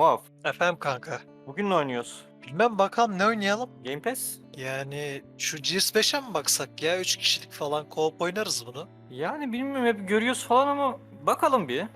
Muaf, Efendim kanka. bugün ne oynuyoruz? Bilmem bakalım ne oynayalım? Game Pass? Yani şu Gears 5'e mi baksak ya? 3 kişilik falan co-op oynarız bunu. Yani bilmiyorum hep görüyoruz falan ama bakalım bir.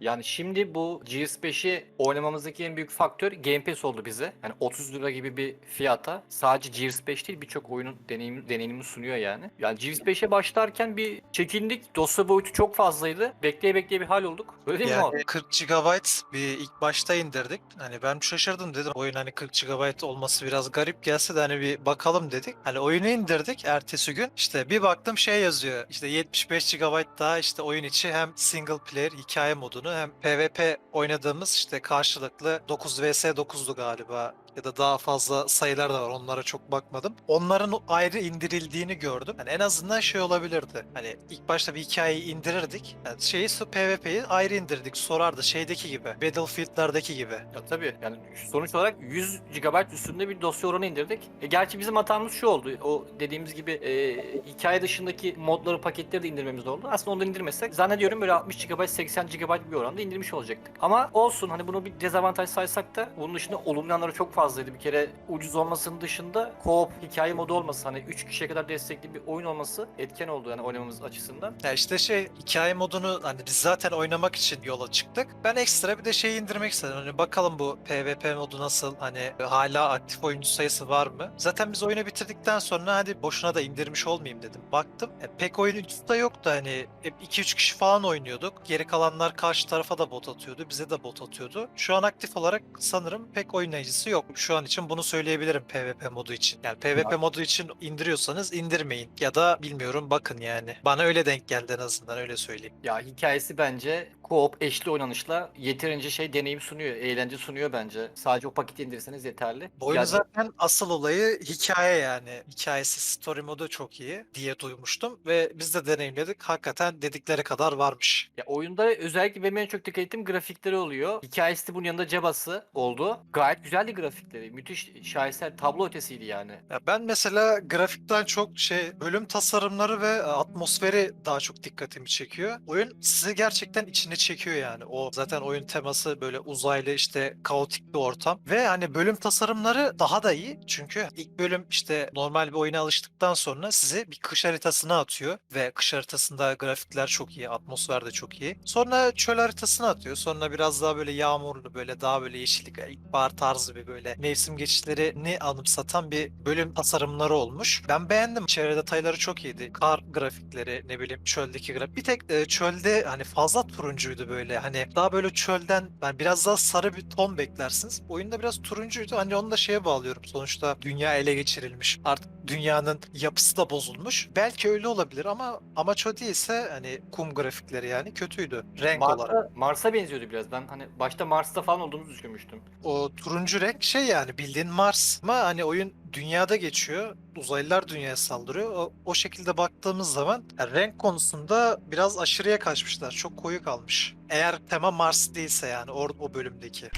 Yani şimdi bu GS5'i oynamamızdaki en büyük faktör Game Pass oldu bize. Yani 30 lira gibi bir fiyata sadece GS5 değil birçok oyunun deneyimi, deneyimini sunuyor yani. Yani GS5'e başlarken bir çekindik. Dosya boyutu çok fazlaydı. Bekleye bekleye bir hal olduk. Öyle değil mi abi? Yani 40 GB bir ilk başta indirdik. Hani ben şaşırdım dedim. Oyun hani 40 GB olması biraz garip gelse de hani bir bakalım dedik. Hani oyunu indirdik ertesi gün. İşte bir baktım şey yazıyor. İşte 75 GB daha işte oyun içi hem single player hikaye modunu hem PvP oynadığımız işte karşılıklı 9 vs 9'du galiba ya da daha fazla sayılar da var onlara çok bakmadım. Onların ayrı indirildiğini gördüm. Yani en azından şey olabilirdi. Hani ilk başta bir hikayeyi indirirdik. Yani şeyi PvP'yi ayrı indirdik. Sorardı şeydeki gibi. Battlefield'lardaki gibi. Ya tabii yani sonuç olarak 100 GB üstünde bir dosya oranı indirdik. E, gerçi bizim hatamız şu oldu. O dediğimiz gibi e, hikaye dışındaki modları, paketleri de indirmemiz oldu. Aslında onları indirmesek zannediyorum böyle 60 GB, 80 GB bir oranda indirmiş olacaktık. Ama olsun hani bunu bir dezavantaj saysak da bunun dışında olumlu yanları çok fazlaydı. Bir kere ucuz olmasının dışında co-op hikaye modu olması hani 3 kişiye kadar destekli bir oyun olması etken oldu yani oynamamız açısından. Ya işte şey hikaye modunu hani biz zaten oynamak için yola çıktık. Ben ekstra bir de şey indirmek istedim. Hani bakalım bu PvP modu nasıl? Hani hala aktif oyuncu sayısı var mı? Zaten biz oyunu bitirdikten sonra hadi boşuna da indirmiş olmayayım dedim. Baktım. e, pek oyuncusu da yoktu hani. Hep 2-3 kişi falan oynuyorduk. Geri kalanlar karşı tarafa da bot atıyordu. Bize de bot atıyordu. Şu an aktif olarak sanırım pek oynayıcısı yok. Şu an için bunu söyleyebilirim PvP modu için. Yani PvP modu için indiriyorsanız indirmeyin. Ya da bilmiyorum bakın yani. Bana öyle denk geldi en azından öyle söyleyeyim. Ya hikayesi bence co-op eşli oynanışla yeterince şey deneyim sunuyor, eğlence sunuyor bence. Sadece o paketi indirirseniz yeterli. Bu oyunun Ya- zaten asıl olayı hikaye yani. Hikayesi story modu çok iyi diye duymuştum ve biz de deneyimledik. Hakikaten dedikleri kadar varmış. Ya oyunda özellikle benim en çok dikkat ettiğim grafikleri oluyor. Hikayesi de bunun yanında cabası oldu. Gayet güzeldi grafikleri. Müthiş şaheser tablo ötesiydi yani. Ya ben mesela grafikten çok şey bölüm tasarımları ve atmosferi daha çok dikkatimi çekiyor. Oyun sizi gerçekten içine çekiyor yani. O zaten oyun teması böyle uzaylı işte kaotik bir ortam ve hani bölüm tasarımları daha da iyi. Çünkü ilk bölüm işte normal bir oyuna alıştıktan sonra sizi bir kış haritasına atıyor ve kış haritasında grafikler çok iyi, atmosfer de çok iyi. Sonra çöl haritasına atıyor. Sonra biraz daha böyle yağmurlu böyle daha böyle yeşillik, ilkbahar tarzı bir böyle mevsim geçişlerini anımsatan bir bölüm tasarımları olmuş. Ben beğendim. Çevre detayları çok iyiydi. Kar grafikleri ne bileyim çöldeki grafik. Bir tek e, çölde hani fazla turuncuydu böyle. Hani daha böyle çölden ben biraz daha sarı bir ton beklersiniz. Oyunda biraz turuncuydu. Hani onu da şeye bağlıyorum. Sonuçta dünya ele geçirilmiş. Artık dünyanın yapısı da bozulmuş. Belki öyle olabilir ama amaç o değilse hani kum grafikleri yani kötüydü. Renk olarak. Mars'a, Mars'a benziyordu biraz. Ben hani başta Mars'ta falan olduğumuzu düşünmüştüm. O turuncu renk şey yani bildiğin Mars. Ama hani oyun dünyada geçiyor. Uzaylılar dünyaya saldırıyor. O, o şekilde baktığımız zaman yani renk konusunda biraz aşırıya kaçmışlar. Çok koyu kalmış. Eğer tema Mars değilse yani o, o bölümdeki.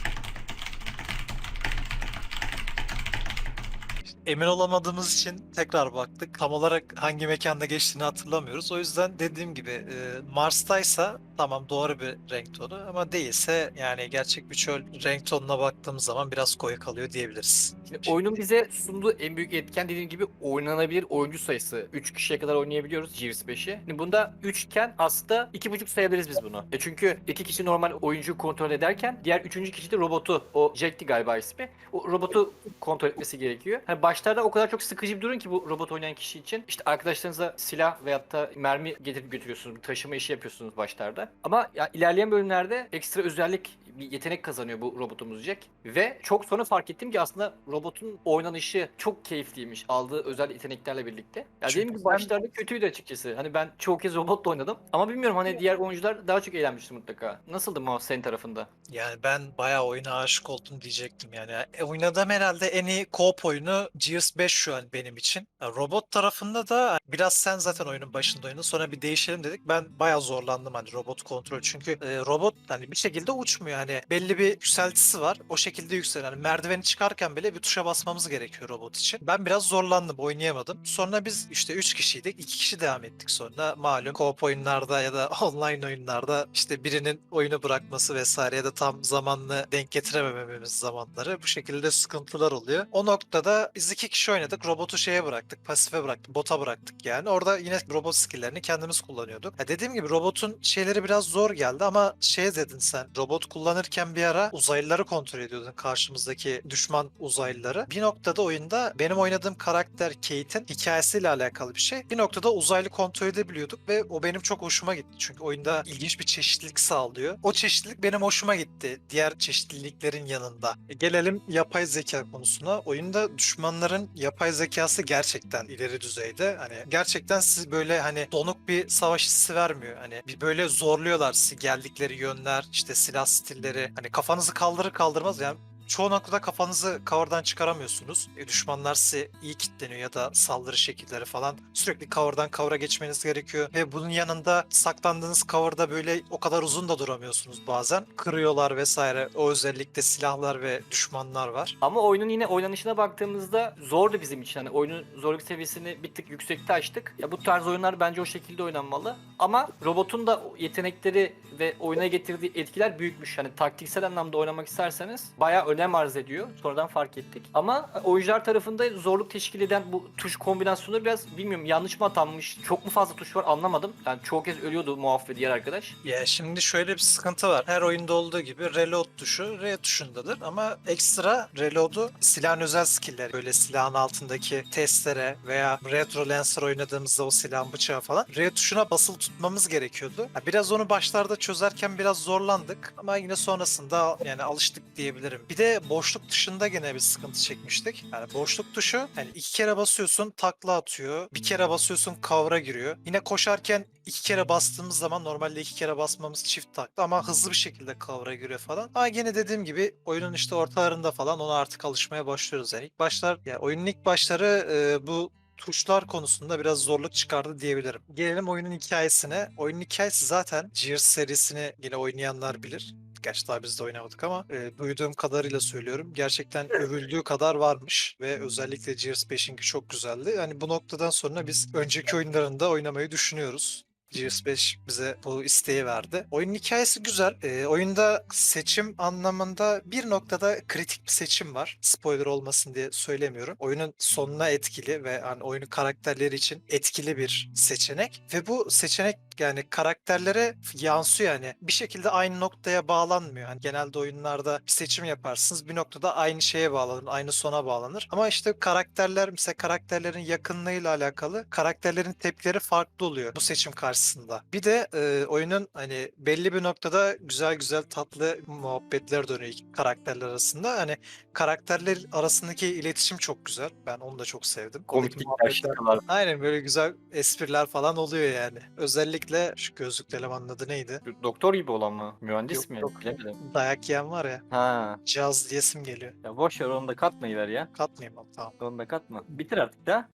Emin olamadığımız için tekrar baktık. Tam olarak hangi mekanda geçtiğini hatırlamıyoruz. O yüzden dediğim gibi e, Mars'taysa tamam doğru bir renk tonu ama değilse yani gerçek bir çöl renk tonuna baktığımız zaman biraz koyu kalıyor diyebiliriz. Şimdi oyunun bize sunduğu en büyük etken dediğim gibi oynanabilir oyuncu sayısı. 3 kişiye kadar oynayabiliyoruz Gears 5'i. Şimdi bunda 3 iken aslında 2.5 sayabiliriz biz bunu. E çünkü 2 kişi normal oyuncuyu kontrol ederken diğer 3. kişi de robotu. O Jack'ti galiba ismi. O robotu kontrol etmesi gerekiyor. Hani başlarda o kadar çok sıkıcı bir durum ki bu robot oynayan kişi için. İşte arkadaşlarınıza silah veyahut da mermi getirip götürüyorsunuz. Taşıma işi yapıyorsunuz başlarda. Ama ya ilerleyen bölümlerde ekstra özellik bir yetenek kazanıyor bu robotumuz Jack. Ve çok sonra fark ettim ki aslında robotun oynanışı çok keyifliymiş aldığı özel yeteneklerle birlikte. Ya Çünkü dediğim gibi başlarda kötüydü açıkçası. Hani ben çok kez robotla oynadım. Ama bilmiyorum hani diğer oyuncular daha çok eğlenmişti mutlaka. Nasıldı Mao senin tarafında? Yani ben bayağı oyuna aşık oldum diyecektim yani. E, oynadığım herhalde en iyi co-op oyunu Gears 5 şu an benim için. Robot tarafında da biraz sen zaten oyunun başında oynadın sonra bir değişelim dedik. Ben bayağı zorlandım hani robot kontrol çünkü e, robot hani bir şekilde uçmuyor. Hani hani belli bir yükseltisi var. O şekilde yükselen. Yani merdiveni çıkarken bile bir tuşa basmamız gerekiyor robot için. Ben biraz zorlandım, oynayamadım. Sonra biz işte 3 kişiydik. 2 kişi devam ettik sonra. Malum co-op oyunlarda ya da online oyunlarda işte birinin oyunu bırakması vesaire ya da tam zamanlı denk getiremememiz zamanları bu şekilde sıkıntılar oluyor. O noktada biz iki kişi oynadık. Robotu şeye bıraktık, pasife bıraktık, bota bıraktık yani. Orada yine robot skill'lerini kendimiz kullanıyorduk. Ya dediğim gibi robotun şeyleri biraz zor geldi ama şey dedin sen. Robot kullanırken bir ara uzaylıları kontrol ediyordun karşımızdaki düşman uzaylıları. Bir noktada oyunda benim oynadığım karakter Kate'in hikayesiyle alakalı bir şey. Bir noktada uzaylı kontrol edebiliyorduk ve o benim çok hoşuma gitti. Çünkü oyunda ilginç bir çeşitlilik sağlıyor. O çeşitlilik benim hoşuma gitti. Diğer çeşitliliklerin yanında. E, gelelim yapay zeka konusuna. Oyunda düşmanların yapay zekası gerçekten ileri düzeyde. Hani gerçekten siz böyle hani donuk bir savaş hissi vermiyor. Hani bir böyle zorluyorlar sizi geldikleri yönler, işte silah stilleri. Hani kafanızı kaldırır kaldırmaz yani çoğu noktada kafanızı cover'dan çıkaramıyorsunuz. E, düşmanlar size iyi kilitleniyor ya da saldırı şekilleri falan. Sürekli cover'dan cover'a geçmeniz gerekiyor. Ve bunun yanında saklandığınız cover'da böyle o kadar uzun da duramıyorsunuz bazen. Kırıyorlar vesaire. O özellikle silahlar ve düşmanlar var. Ama oyunun yine oynanışına baktığımızda zordu bizim için. Hani oyunun zorluk seviyesini bir tık yüksekte açtık. Ya bu tarz oyunlar bence o şekilde oynanmalı. Ama robotun da yetenekleri ve oyuna getirdiği etkiler büyükmüş. Hani taktiksel anlamda oynamak isterseniz bayağı önem arz ediyor. Sonradan fark ettik. Ama oyuncular tarafında zorluk teşkil eden bu tuş kombinasyonları biraz bilmiyorum yanlış mı atanmış, çok mu fazla tuş var anlamadım. Yani çoğu kez ölüyordu muaf diğer arkadaş. Ya şimdi şöyle bir sıkıntı var. Her oyunda olduğu gibi reload tuşu R tuşundadır ama ekstra reload'u silahın özel skill'leri böyle silahın altındaki testere veya retro lancer oynadığımızda o silahın bıçağı falan R tuşuna basılı tutmamız gerekiyordu. Ha, Biraz onu başlarda çözerken biraz zorlandık ama yine sonrasında yani alıştık diyebilirim. Bir de boşluk tuşunda gene bir sıkıntı çekmiştik. Yani boşluk tuşu yani iki kere basıyorsun takla atıyor. Bir kere basıyorsun cover'a giriyor. Yine koşarken iki kere bastığımız zaman normalde iki kere basmamız çift takla ama hızlı bir şekilde cover'a giriyor falan. Ama gene dediğim gibi oyunun işte ortalarında falan ona artık alışmaya başlıyoruz. Yani ilk başlar ya oyunun ilk başları e, bu tuşlar konusunda biraz zorluk çıkardı diyebilirim. Gelelim oyunun hikayesine. Oyunun hikayesi zaten Gears serisini yine oynayanlar bilir. Gerçi daha biz de oynamadık ama e, duyduğum kadarıyla söylüyorum. Gerçekten övüldüğü kadar varmış ve özellikle Gears 5'inki çok güzeldi. Yani bu noktadan sonra biz önceki oyunlarında oynamayı düşünüyoruz. Gears 5 bize bu isteği verdi. Oyunun hikayesi güzel. Ee, oyunda seçim anlamında bir noktada kritik bir seçim var. Spoiler olmasın diye söylemiyorum. Oyunun sonuna etkili ve hani oyunun karakterleri için etkili bir seçenek. Ve bu seçenek yani karakterlere yansıyor yani. Bir şekilde aynı noktaya bağlanmıyor. Hani genelde oyunlarda bir seçim yaparsınız. Bir noktada aynı şeye bağlanır, aynı sona bağlanır. Ama işte karakterler mesela karakterlerin yakınlığıyla alakalı karakterlerin tepkileri farklı oluyor bu seçim karşısında. Bir de e, oyunun hani belli bir noktada güzel güzel tatlı muhabbetler dönüyor karakterler arasında. Hani karakterler arasındaki iletişim çok güzel. Ben onu da çok sevdim. Komiklikler, muhabbetler-. Aynen böyle güzel espriler falan oluyor yani. Özellikle şu gözlüklü elemanın adı neydi? Doktor gibi olan mı? Mühendis Yok, mi? yok. Bilemedim. Dayak yiyen var ya. Ha. Caz diyesim geliyor. Ya boş ver onu da katmayı ver ya. Katmayayım ama tamam. Onu da katma. Bitir artık da.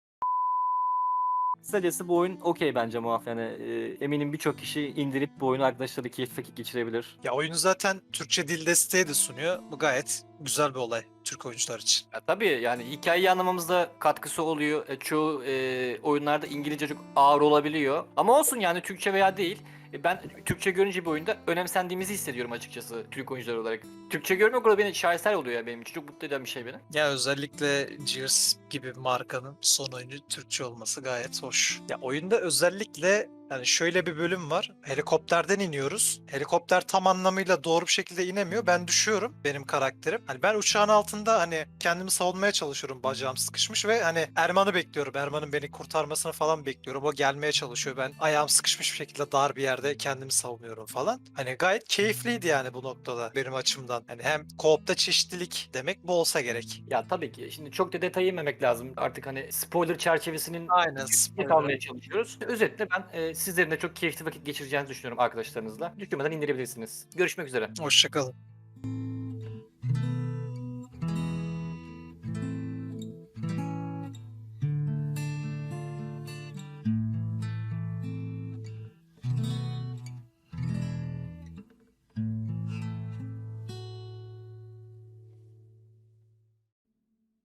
Kısacası bu oyun okey bence muaf. Yani e, eminim birçok kişi indirip bu oyunu arkadaşları keyifli vakit geçirebilir. Ya oyunu zaten Türkçe dil desteği de sunuyor. Bu gayet güzel bir olay Türk oyuncular için. Ya tabii yani hikayeyi anlamamızda katkısı oluyor. E, çoğu e, oyunlarda İngilizce çok ağır olabiliyor. Ama olsun yani Türkçe veya değil. E, ben Türkçe görünce bir oyunda önemsendiğimizi hissediyorum açıkçası Türk oyuncular olarak. Türkçe görmek orada beni şaheser oluyor ya benim için. Çok mutlu eden bir şey beni. Ya özellikle Gears gibi markanın son oyunu Türkçe olması gayet hoş. Ya oyunda özellikle yani şöyle bir bölüm var. Helikopterden iniyoruz. Helikopter tam anlamıyla doğru bir şekilde inemiyor. Ben düşüyorum benim karakterim. Hani ben uçağın altında hani kendimi savunmaya çalışıyorum. Bacağım sıkışmış ve hani Erman'ı bekliyorum. Erman'ın beni kurtarmasını falan bekliyorum. O gelmeye çalışıyor. Ben ayağım sıkışmış bir şekilde dar bir yerde kendimi savunuyorum falan. Hani gayet keyifliydi yani bu noktada benim açımdan. Hani hem co-op'ta çeşitlilik demek bu olsa gerek. Ya tabii ki. Şimdi çok da detay yememek lazım. Artık hani spoiler çerçevesinin Aynen. Spoiler. almaya çalışıyoruz. Özetle ben e, sizlerin de çok keyifli vakit geçireceğinizi düşünüyorum arkadaşlarınızla. Düşünmeden indirebilirsiniz. Görüşmek üzere. Hoşçakalın.